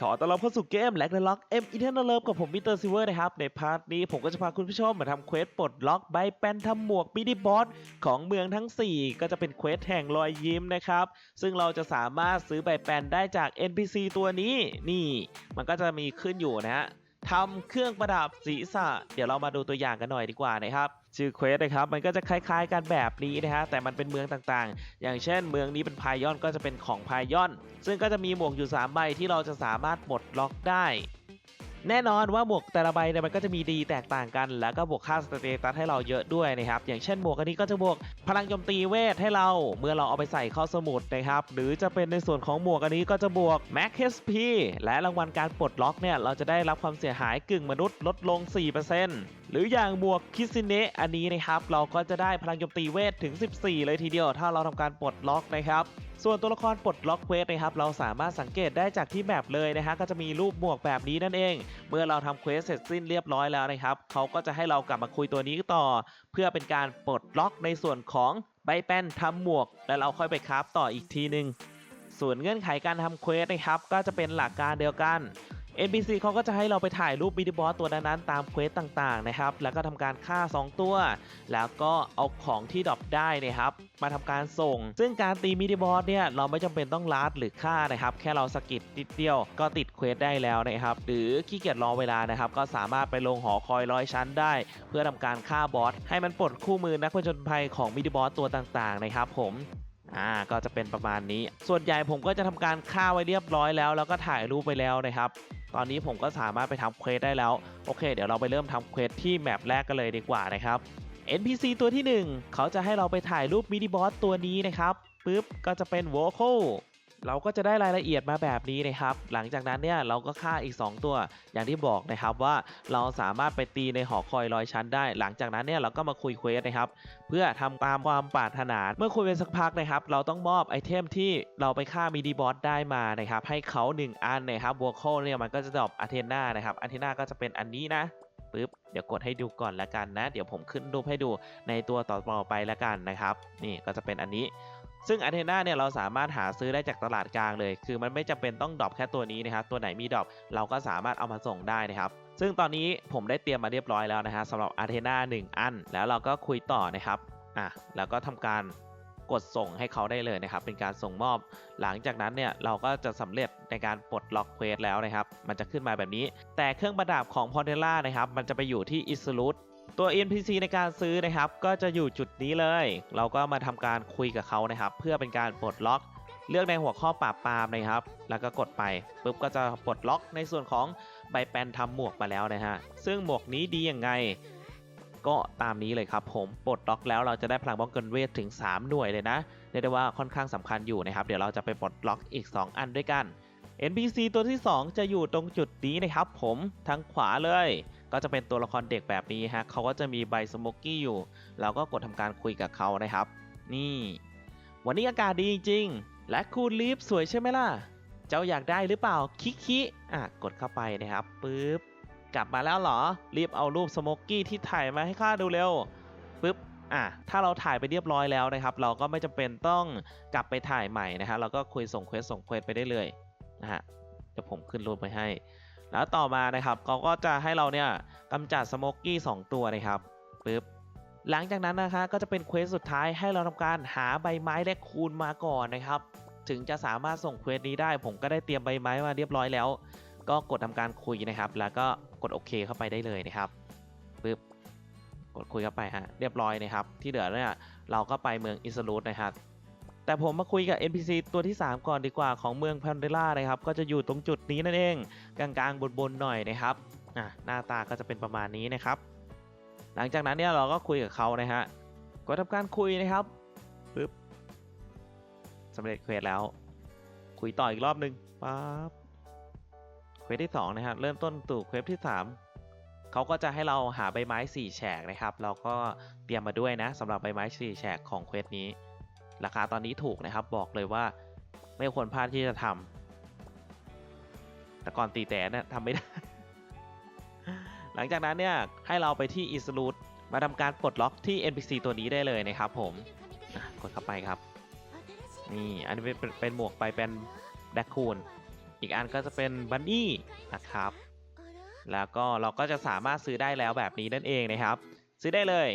ขอต้อนรับเข้าสู่เกมแลกเดล็อกเอ็มอีเทนเลิฟกับผมมิเตอร์ซิเวอร์นะครับ ในพาร์ทนี้ผมก็จะพาคุณผู้ชมมาทำเควสปลดล็อกใบแปนทำหมวกมินิบอสของเมืองทั้ง 4 ก็จะเป็นเควสแห่งรอยยิ้มนะครับ ซึ่งเราจะสามารถซื้อใบแปนได้จาก NPC ตัวนี้นี่ มันก็จะมีขึ้นอยู่นะฮะ ทำเครื่องประดับศีรษะ เดี๋ยวเรามาดูตัวอย่างกันหน่อยดีกว่านะครับชื่อเควสนะครับมันก็จะคล้ายๆกันแบบนี้นะฮะแต่มันเป็นเมืองต่างๆ อย่างเช่น เมืองนี้เป็นพายอนก็จะเป็นของพายอน ซึ่งก็จะมีหมวกอยู่3ใบที่เราจะสามารถปลดล็อกได้ แน่นอนว่าหมวกแต่ละใบเนี่ยมันก็จะมีดีแตกต่างกัน แล้วก็บวกค่าสเตตัสให้เราเยอะด้วยนะครับอย่างเช่นหมวกอันนี้ก็จะบวกพลังโจมตีเวทให้เราเมื่อเราเอาไปใส่เข้าสมุดนะครับหรือจะเป็นในส่วนของหมวกอันนี้ก็จะบวก Max HP และรางวัลการปลดล็อกเนี่ยเราจะได้รับความเสียหายกึ่งมนุษย์ลดลง 4%หรืออย่างหมวกคิซิเนะอันนี้นะครับเราก็จะได้พลังโจมตีเวทถึง 14 เลยทีเดียว ถ้าเราทำการปลดล็อกนะครับ ส่วนตัวละครปลดล็อกเควสนะครับเราสามารถสังเกตได้จากที่แมปเลยนะฮะก็จะมีรูปหมวกแบบนี้นั่นเอง เมื่อเราทำเควสเสร็จสิ้นเรียบร้อยแล้วนะครับเขาก็จะให้เรากลับมาคุยตัวนี้ต่อ เพื่อเป็นการปลดล็อกในส่วนของใบแป้นทำหมวก แล้วเราค่อยไปคราฟต่ออีกทีหนึ่งส่วนเงื่อนไขการทำเควสนะครับก็จะเป็นหลักการเดียวกัน NPC เขาก็จะให้เราไปถ่ายรูปมินิบอสตัวนั้นๆตามเควสต่างๆนะครับ แล้วก็ทำการฆ่า 2 ตัว แล้วก็เอาของที่ดรอปได้นะครับมาทำการส่ง ซึ่งการตีมินิบอสเนี่ยเราไม่จำเป็นต้องลาดหรือฆ่านะครับ แค่เราสกิดนิดเดียวก็ติดเควสได้แล้วนะครับ หรือขี้เกียจรอเวลานะครับ ก็สามารถไปลงหอคอยร้อยชั้นได้ เพื่อทำการฆ่าบอสให้มันปลดคู่มือนักผจญภัยของมินิบอสตัวต่างๆนะครับผม อ่าก็จะเป็นประมาณนี้ ส่วนใหญ่ผมก็จะทำการฆ่าไว้เรียบร้อยแล้ว แล้วก็ถ่ายรูปไปแล้วนะครับ ตอนนี้ผมก็สามารถไปทำเควสได้แล้ว โอเค เดี๋ยวเราไปเริ่มทำเควสที่แมปแรกกันเลยดีกว่านะครับ NPC ตัวที่ 1 เขาจะให้เราไปถ่ายรูปมินิบอสตัวนี้นะครับปุ๊บก็จะเป็น Vocal เราก็จะได้รายละเอียดมาแบบนี้นะครับ หลังจากนั้นเนี่ยเราก็ฆ่าอีก 2 ตัว อย่างที่บอกนะครับว่าเราสามารถไปตีในหอคอยลอยชั้นได้ หลังจากนั้นเนี่ยเราก็มาคุยเควสนะครับ เพื่อทำตามความปรารถนา เมื่อคุยไปสักพักนะครับ เราต้องมอบไอเทมที่เราไปฆ่ามินิบอสได้มานะครับ ให้เขา 1 อันนะครับบัวโคเนี่ยมันก็จะดรอปอาเทนานะครับอาเทนาก็จะเป็นอันนี้นะปึ๊บเดี๋ยวกดให้ดูก่อนละกันนะ เดี๋ยวผมขึ้นรูปให้ดูในตัวต่อไปละกันนะครับ นี่ก็จะเป็นอันนี้ ซึ่งอาเทนาเนี่ยเราสามารถหาซื้อได้จากตลาดกลางเลย คือมันไม่จำเป็นต้องดรอปแค่ตัวนี้นะครับ ตัวไหนมีดรอปเราก็สามารถเอามาส่งได้นะครับซึ่งตอนนี้ผมได้เตรียมมาเรียบร้อยแล้วนะฮะสำหรับอาเทนา1อัน แล้วเราก็คุยต่อนะครับอะแล้วก็ทำการกดส่งให้เขาได้เลยนะครับ เป็นการส่งมอบ หลังจากนั้นเนี่ยเราก็จะสำเร็จในการปลดล็อกเควสแล้วนะครับ มันจะขึ้นมาแบบนี้ แต่เครื่องประดับของพอเทล่านะครับ มันจะไปอยู่ที่อิสลูต ตัว NPC ในการซื้อนะครับ ก็จะอยู่จุดนี้เลย เราก็มาทำการคุยกับเขานะครับ เพื่อเป็นการปลดล็อก เลือกในหัวข้อปราบปรามนะครับ แล้วก็กดไปปุ๊บก็จะปลดล็อกในส่วนของใบแปนทำหมวกมาแล้วนะฮะซึ่งหมวกนี้ดียังไงก็ตามนี้เลยครับผมปลดล็อกแล้วเราจะได้พลังป้องกันเวทถึง 3 หน่วยเลยนะเรียกได้ว่าค่อนข้างสำคัญอยู่นะครับ เดี๋ยวเราจะไปปลดล็อกอีก 2 อันด้วยกัน NPC ตัวที่ 2 จะอยู่ตรงจุดนี้นะครับผมทางขวาเลย ก็จะเป็นตัวละครเด็กแบบนี้ฮะเขาก็จะมีใบสโมกกี้อยู่เราก็กดทำการคุยกับเขานะครับ นี่ วันนี้อากาศดีจริงๆ และคูณลีฟสวยใช่ไหมล่ะ เจ้าอยากได้หรือเปล่า คิคิอะกดเข้าไปนะครับปึ๊บกลับมาแล้วเหรอ รีบเอารูปสโมกกี้ที่ถ่ายมาให้ข้าดูเร็วปึ๊บอะถ้าเราถ่ายไปเรียบร้อยแล้วนะครับ เราก็ไม่จำเป็นต้องกลับไปถ่ายใหม่นะฮะเราก็คุยส่งเควสส่งเควสไปได้เลยนะฮะเดี๋ยวผมขึ้นรูปไปให้ แล้วต่อมานะครับเขาก็จะให้เราเนี่ยกำจัดสโมกกี้2ตัวนะครับปึ๊บหลังจากนั้นนะคะก็จะเป็นเควสสุดท้ายให้เราทำการหาใบไม้และคูณมาก่อนนะครับ ถึงจะสามารถส่งเควสนี้ได้ ผมก็ได้เตรียมใบไม้มาเรียบร้อยแล้ว ก็กดทำการคุยนะครับ แล้วก็กดโอเคเข้าไปได้เลยนะครับปึ๊บกดคุยเข้าไปฮะเรียบร้อยนะครับ ที่เหลือเนี่ยเราก็ไปเมืองอิสรูดนะครับ แต่ผมมาคุยกับ NPC ตัวที่ 3 ก่อนดีกว่าของเมืองพันเดล่านะครับ ก็จะอยู่ตรงจุดนี้นั่นเอง กลางๆ บนๆ หน่อยนะครับอะหน้าตาก็จะเป็นประมาณนี้นะครับ หลังจากนั้นเนี่ยเราก็คุยกับเขานะฮะก็ทำการคุยนะครับปึ๊บสำเร็จเควสแล้ว คุยต่ออีกรอบนึงปั๊บเควสที่2นะครับเริ่มต้นตู่เควสที่ 3 เขาก็จะให้เราหาใบไม้ 4 แฉกนะครับ เราก็เตรียมมาด้วยนะสำหรับใบไม้ 4 แฉกของเควสนี้ ราคาตอนนี้ถูกนะครับ บอกเลยว่าไม่ควรพลาดที่จะทำแต่ก่อนตีแต่เนี่ยทำไม่ได้ หลังจากนั้นเนี่ยให้เราไปที่ i s l u t มาทำการปลดล็อกที่ NPC ตัวนี้ได้เลยนะครับผมกดเข้าไปครับ นี่อันนี้เป็นเป็นเป็นหมวกไปเป็นแบ็คคูนอีกอันก็จะเป็นบันนี่นะครับ แล้วก็เราก็จะสามารถซื้อได้แล้วแบบนี้นั่นเองนะครับ ซื้อได้เลย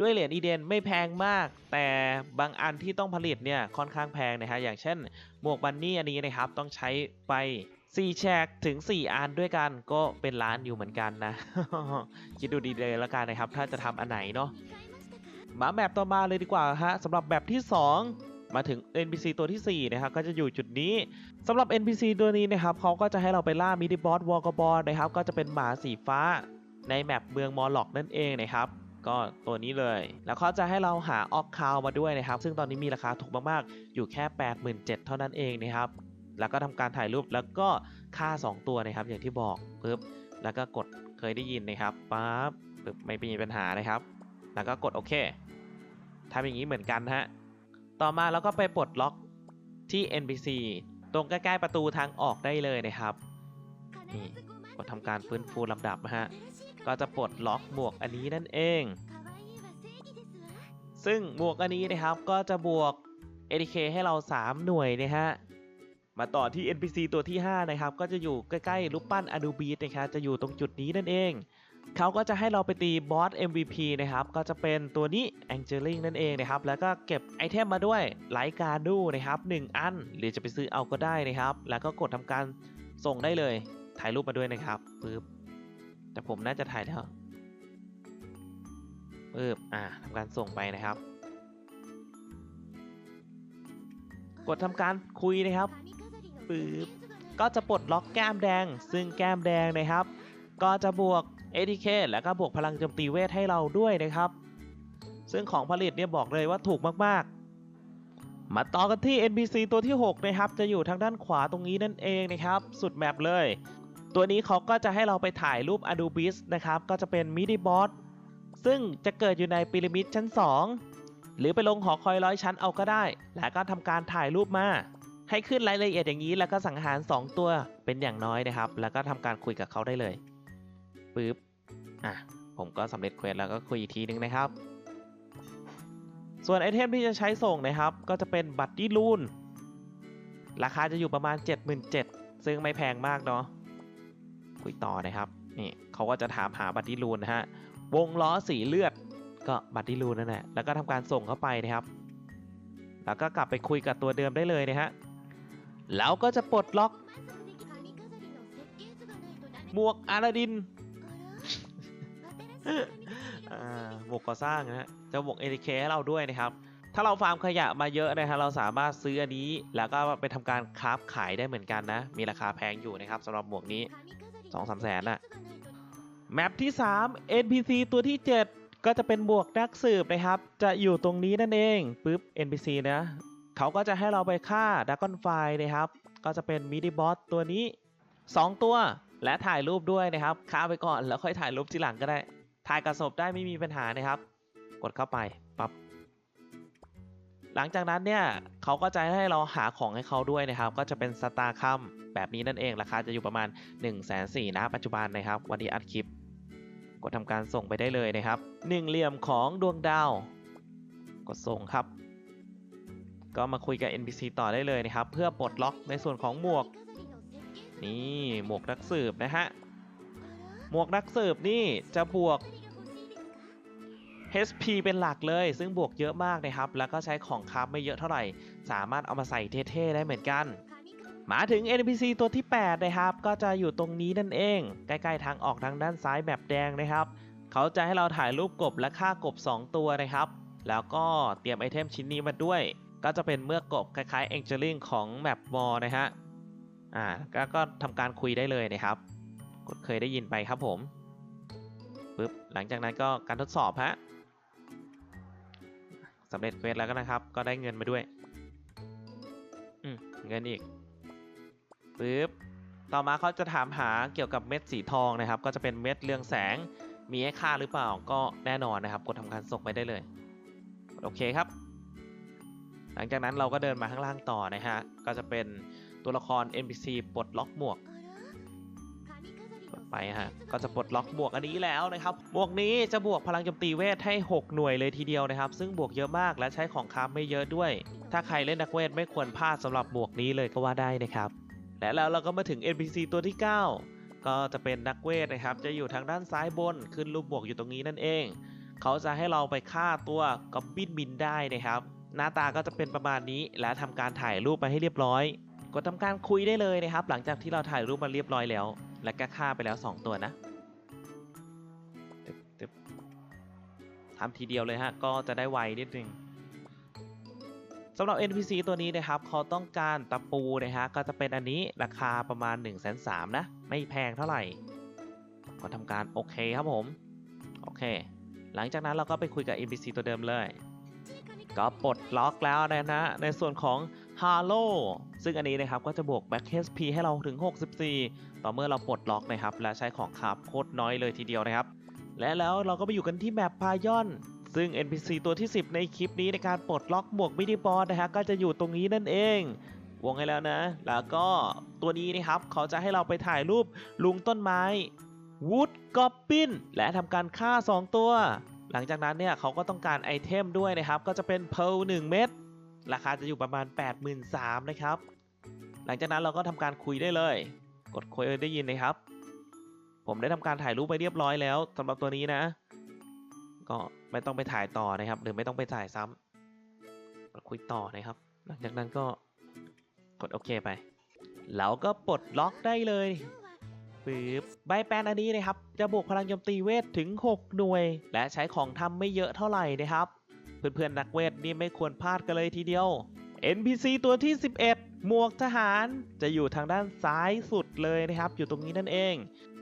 ด้วยเหรียญอีเดนไม่แพงมาก แต่บางอันที่ต้องผลิตเนี่ยค่อนข้างแพงนะฮะอย่างเช่น หมวกบันนี่อันนี้นะครับต้องใช้ไป4แฉกถึง 4 อันด้วยกันก็เป็นล้านอยู่เหมือนกันนะ คิดดูดีเลยแล้วกันนะครับ ถ้าจะทำอันไหนเนาะมาแมปต่อมาเลยดีกว่าฮะสำหรับแบบที่ 2 มาถึง NPC ตัวทีสี่ 4 นะครับ ก็จะอยู่จุดนี้สำหรับ NPC ตัวนี้นะครับเขาก็จะให้เราไปล่ามิดิบอสวอลกบอลนะครับ ก็จะเป็นหมาสีฟ้าในแมปเมืองมอลล็อกนั่นเองนะครับ ก็ตัวนี้เลย แล้วเขาจะให้เราหาออกคาวมาด้วยนะครับ ซึ่งตอนนี้มีราคาถูกมากๆ อยู่แค่ 87,000 เท่านั้นเองนะครับ แล้วก็ทำการถ่ายรูปแล้วก็ค่า 2 ตัวนะครับ อย่างที่บอกปึ๊บแล้วก็กดเคยได้ยินนะครับปั๊บปึ๊บไม่มีปัญหานะครับ แล้วก็กดโอเคทำอย่างนี้เหมือนกันฮะต่อมาเราก็ไปปลดล็อกที่ NPC ตรงใกล้ๆประตูทางออกได้เลยนะครับนี่กดทำการฟื้นฟูลำดับนะฮะ ก็จะปลดล็อกหมวกอันนี้นั่นเอง ซึ่งหมวกอันนี้นะครับก็จะบวก ATK ให้เรา 3 หน่วยนะฮะ มาต่อที่ NPC ตัวที่ 5 นะครับ ก็จะอยู่ใกล้ๆรูปปั้นอ n ูบี s นะครับ จะอยู่ตรงจุดนี้นั่นเอง เขาก็จะให้เราไปตีบอส MVP นะครับ ก็จะเป็นตัวนี้ Angeling นั่นเองนะครับ แล้วก็เก็บไอเทมมาด้วยไลการดูนะครับ 1 อัน หรือจะไปซื้อเอาก็ได้นะครับ แล้วก็กดทำการส่งได้เลย ถ่ายรูปมาด้วยนะครับปึ๊บ แต่ผมน่าจะถ่ายแล้วปึ๊บอ่าทำการส่งไปนะครับ กดทำการคุยนะครับปึ๊บก็จะปลดล็อกแก้มแดง ซึ่งแก้มแดงนะครับ ก็จะบวก ATK แล้วก็บวกพลังโจมตีเวทให้เราด้วยนะครับ ซึ่งของผลิตเนี่ยบอกเลยว่าถูกมากๆ มาต่อกันที่ NPC ตัวที่ 6 นะครับ จะอยู่ทางด้านขวาตรงนี้นั่นเองนะครับ สุดแมปเลย ตัวนี้เขาก็จะให้เราไปถ่ายรูป Anubis นะครับ ก็จะเป็นมิดิบอสซึ่งจะเกิดอยู่ในพีระมิดชั้น 2 หรือไปลงหอคอยร้อยชั้นเอาก็ได้ แล้วก็ทำการถ่ายรูปมา ให้ขึ้นรายละเอียดอย่างนี้ แล้วก็สังหาร 2 ตัวเป็นอย่างน้อยนะครับ แล้วก็ทำการคุยกับเขาได้เลยปึ๊บอะผมก็สำเร็จเควสแล้วก็คุยอีกทีนึงนะครับ ส่วนไอเทมที่จะใช้ส่งนะครับ ก็จะเป็นบัตรดี้ลูนราคาจะอยู่ประมาณ 77,000ซึ่งไม่แพงมากเนาะ คุยต่อนะครับนี่เขาก็จะถามหาบัตรดิลูนนะฮะวงล้อสีเลือดก็บัตรดิลูนนั่นแหละแล้วก็ทำการส่งเข้าไปนะครับ แล้วก็กลับไปคุยกับตัวเดิมได้เลยนะฮะแล้วก็จะปลดล็อกหมวกอาลาดินหมวกก่อสร้างนะฮะจะบวก ATK ให้เราด้วยนะครับ ถ้าเราฟาร์มขยะมาเยอะนะครับเราสามารถซื้ออันนี้ แล้วก็ไปทำการคราฟขายได้เหมือนกันนะ มีราคาแพงอยู่นะครับสำหรับหมวกนี้ 2-3แสนน่ะแมปที่ 3 NPC ตัวที่ 7 ก็จะเป็นบวกนักสืบนะครับ จะอยู่ตรงนี้นั่นเองปุ๊บ NPC นะเขาก็จะให้เราไปฆ่าดักกอนไฟนะครับ ก็จะเป็นมิดิบอสตัวนี้ 2 ตัวและถ่ายรูปด้วยนะครับฆ่าไปก่อนแล้วค่อยถ่ายรูปทีหลังก็ได้ ถ่ายกับศพได้ไม่มีปัญหานะครับ กดเข้าไปปับ๊บหลังจากนั้นเนี่ยเขาก็จะให้เราหาของให้เขาด้วยนะครับ ก็จะเป็นสตาร์คัม แบบนี้นั่นเองราคาจะอยู่ประมาณ1 4 0 0 0 0นะปัจจุบันนะครับ วันที่อัดคลิปกดทำการส่งไปได้เลยนะครับหนึ่งเหลี่ยมของดวงดาว กดส่งครับ ก็มาคุยกับ NPC ต่อได้เลยนะครับ เพื่อปลดล็อกในส่วนของหมวก นี่หมวกนักสืบนะฮะหมวกนักสืบนี่จะบวก HP เป็นหลักเลย ซึ่งบวกเยอะมากนะครับ แล้วก็ใช้ของคราฟไม่เยอะเท่าไหร่ สามารถเอามาใส่เท่ๆได้เหมือนกัน มาถึง NPC ตัวที่ 8 นะครับ ก็จะอยู่ตรงนี้นั่นเอง ใกล้ๆทางออกทางด้านซ้ายแบบแดงนะครับ เขาจะให้เราถ่ายรูปกบและฆ่ากบ 2 ตัวนะครับ แล้วก็เตรียมไอเทมชิ้นนี้มาด้วย ก็จะเป็นเมือกกบคล้ายๆ Angeling ของแมปวอลนะฮะ อ่าก็ก็ทำการคุยได้เลยนะครับ กดเคยได้ยินไปครับผมปึ๊บหลังจากนั้นก็การทดสอบฮะสำเร็จเควสแล้วก็นะครับ ก็ได้เงินมาด้วย อืมเงินอีก ปึ๊บต่อมาเขาจะถามหาเกี่ยวกับเม็ดสีทองนะครับ ก็จะเป็นเม็ดเรืองแสง มีให้ค่าหรือเปล่าก็แน่นอนนะครับ กดทำการส่งไปได้เลย โอเคครับ หลังจากนั้นเราก็เดินมาข้างล่างต่อนะฮะ ก็จะเป็นตัวละคร NPC ปลดล็อกหมวกไปฮะ ก็จะปลดล็อกหมวกอันนี้แล้วนะครับ หมวกนี้จะบวกพลังโจมตีเวทให้ 6 หน่วยเลยทีเดียวนะครับ ซึ่งบวกเยอะมากและใช้ของค้าไม่เยอะด้วย ถ้าใครเล่นนักเวทไม่ควรพลาดสำหรับหมวกนี้เลยก็ว่าได้นะครับ และแล้วเราก็มาถึง NPC ตัวที่ 9 ก็จะเป็นนักเวทนะครับ จะอยู่ทางด้านซ้ายบนขึ้นรูปบวกอยู่ตรงนี้นั่นเอง เขาจะให้เราไปฆ่าตัวกอบบินบินได้นะครับ หน้าตาก็จะเป็นประมาณนี้และทำการถ่ายรูปมาให้เรียบร้อย กดทำการคุยได้เลยนะครับ หลังจากที่เราถ่ายรูปมาเรียบร้อยแล้ว และก็ฆ่าไปแล้ว 2 ตัวนะทำทีเดียวเลยฮะก็จะได้ไวนิดนึง สำหรับ NPC ตัวนี้นะครับเขาต้องการตะปูนะฮะก็จะเป็นอันนี้ราคาประมาณ1นึ่งแสนสามนะ ไม่แพงเท่าไหร่ ก็ทำการโอเคครับผม โอเค หลังจากนั้นเราก็ไปคุยกับ NPC ตัวเดิมเลย ก็ปลดล็อกแล้วนะนะในส่วนของ h a l o ซึ่งอันนี้นะครับก็จะบวก Back HP ให้เราถึง 64 ต่อเมื่อเราปลดล็อกนะครับ และใช้ของคาบโคตรน้อยเลยทีเดียวนะครับ และแล้วเราก็ไปอยู่กันที่แมปพายอน ซึ่ง NPC ตัวที่ 10 ในคลิปนี้ในการปลดล็อกหมวกมินิบอสนะฮะก็จะอยู่ตรงนี้นั่นเองวงให้แล้วนะ แล้วก็ตัวนี้นะครับเขาจะให้เราไปถ่ายรูปลุงต้นไม้วูดกอบบินและทำการฆ่า 2 ตัว หลังจากนั้นเนี่ยเขาก็ต้องการไอเทมด้วยนะครับ ก็จะเป็นเพล1เม็ดราคาจะอยู่ประมาณ 83,000นะครับ หลังจากนั้นเราก็ทำการคุยได้เลย กดคุยได้ยินนะครับ ผมได้ทำการถ่ายรูปไปเรียบร้อยแล้วสำหรับตัวนี้นะ ก็ไม่ต้องไปถ่ายต่อนะครับ หรือไม่ต้องไปถ่ายซ้ำกดคุยต่อนะครับ หลังจากนั้นก็กดโอเคไป แล้วก็ปลดล็อกได้เลยปึ๊บใบแปนอันนี้นะครับ จะบวกพลังโจมตีเวทถึง 6 หน่วย และใช้ของทำไม่เยอะเท่าไหร่นะครับ เพื่อนๆนักเวทนี่ไม่ควรพลาดกันเลยทีเดียว NPC ตัวที่ 11 หมวกทหารจะอยู่ทางด้านซ้ายสุด เลยนะครับอยู่ตรงนี้นั่นเอง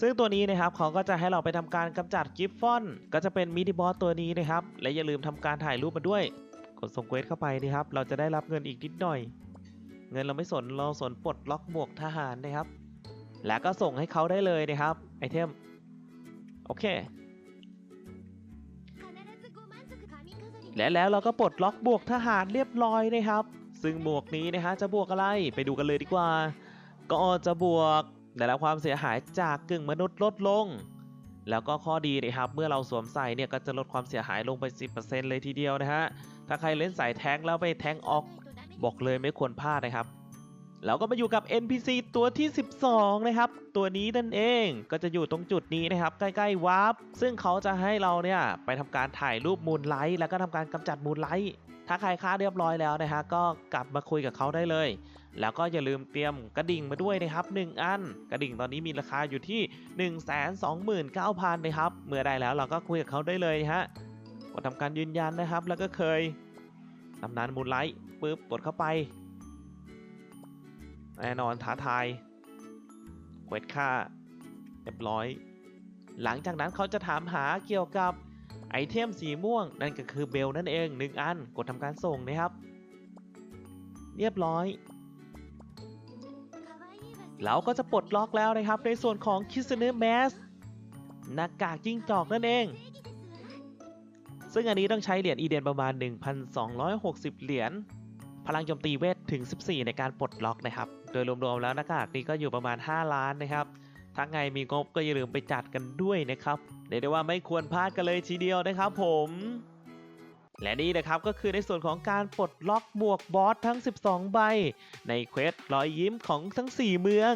ซึ่งตัวนี้นะครับเขาก็จะให้เราไปทำการกำจัดกิฟฟอน ก็จะเป็นมินิบอสตัวนี้นะครับ และอย่าลืมทำการถ่ายรูปมาด้วย กดส่งเควสเข้าไปนะครับ เราจะได้รับเงินอีกนิดหน่อย เงินเราไม่สนเราสนปลดล็อกหมวกทหารนะครับ แล้วก็ส่งให้เขาได้เลยนะครับไอเทมโอเคและแล้วเราก็ปลดล็อกบวกทหารเรียบร้อยนะครับ ซึ่งหมวกนี้นะฮะจะบวกอะไรไปดูกันเลยดีกว่า ก็จะบวกได้รับความเสียหายจากกึ่งมนุษย์ลดลง แล้วก็ข้อดีนะครับ เมื่อเราสวมใส่เนี่ยก็จะลดความเสียหายลงไป 10%เลยทีเดียวนะฮะ ถ้าใครเล่นสายแทงแล้วไปแทงออก บอกเลยไม่ควรพลาดนะครับแล้วก็มาอยู่กับ NPC ตัวที่ 12 นะครับ ตัวนี้นั่นเอง ก็จะอยู่ตรงจุดนี้นะครับ ใกล้ๆวาร์ป ซึ่งเขาจะให้เราเนี่ยไปทำการถ่ายรูปมูนไลท์ แล้วก็ทำการกำจัดมูนไลท์ ถ้าใครฆ่าเรียบร้อยแล้วนะฮะ ก็กลับมาคุยกับเขาได้เลย แล้วก็อย่าลืมเตรียมกระดิ่งมาด้วยนะครับ 1 อัน กระดิ่งตอนนี้มีราคาอยู่ที่ 129,000นะครับ เมื่อได้แล้วเราก็คุยกับเขาได้เลยฮะ กดทำการยืนยันนะครับ แล้วก็เคยตำนานมูนไลท์ปึ๊บกดเข้าไปแน่นอนท้าทายเควสค่าเรียบร้อย หลังจากนั้นเขาจะถามหาเกี่ยวกับไอเทมสีม่วง นั่นก็คือเบลนั่นเองหนึ่งอัน กดทำการส่งนะครับ เรียบร้อย เราก็จะปลดล็อกแล้วนะครับ ในส่วนของคิสเนอร์แมสหน้ากากจิ้งจอกนั่นเอง ซึ่งอันนี้ต้องใช้เหรียญอีเดนประมาณ 1,260 เหรียญพลังโจมตีเวทถึง 14 ในการปลดล็อกนะครับ โดยรวมๆแล้วหน้ากากนี้ก็อยู่ประมาณ 5 ล้านนะครับถ้าไงมีงบก็อย่าลืมไปจัดกันด้วยนะครับเรียกได้ว่าไม่ควรพลาดกันเลยทีเดียวนะครับผม และนี่นะครับก็คือในส่วนของการปลดล็อกหมวกบอสทั้ง 12 ใบ ในเควสรอยยิ้มของทั้ง 4 เมือง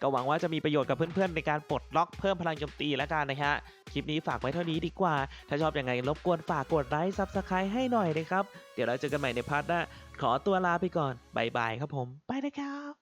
ก็หวังว่าจะมีประโยชน์กับเพื่อนๆ ในการปลดล็อกเพิ่มพลังโจมตีแล้วกันนะฮะ คลิปนี้ฝากไว้เท่านี้ดีกว่า ถ้าชอบอยังไงรบกวนฝากกดไลค์ซับสไครต์ให้หน่อยนะครับ เดี๋ยวเราเจอกันใหม่ในพาร์ทหน้า ขอตัวลาไปก่อนบายบายครับผม ไปนะครับ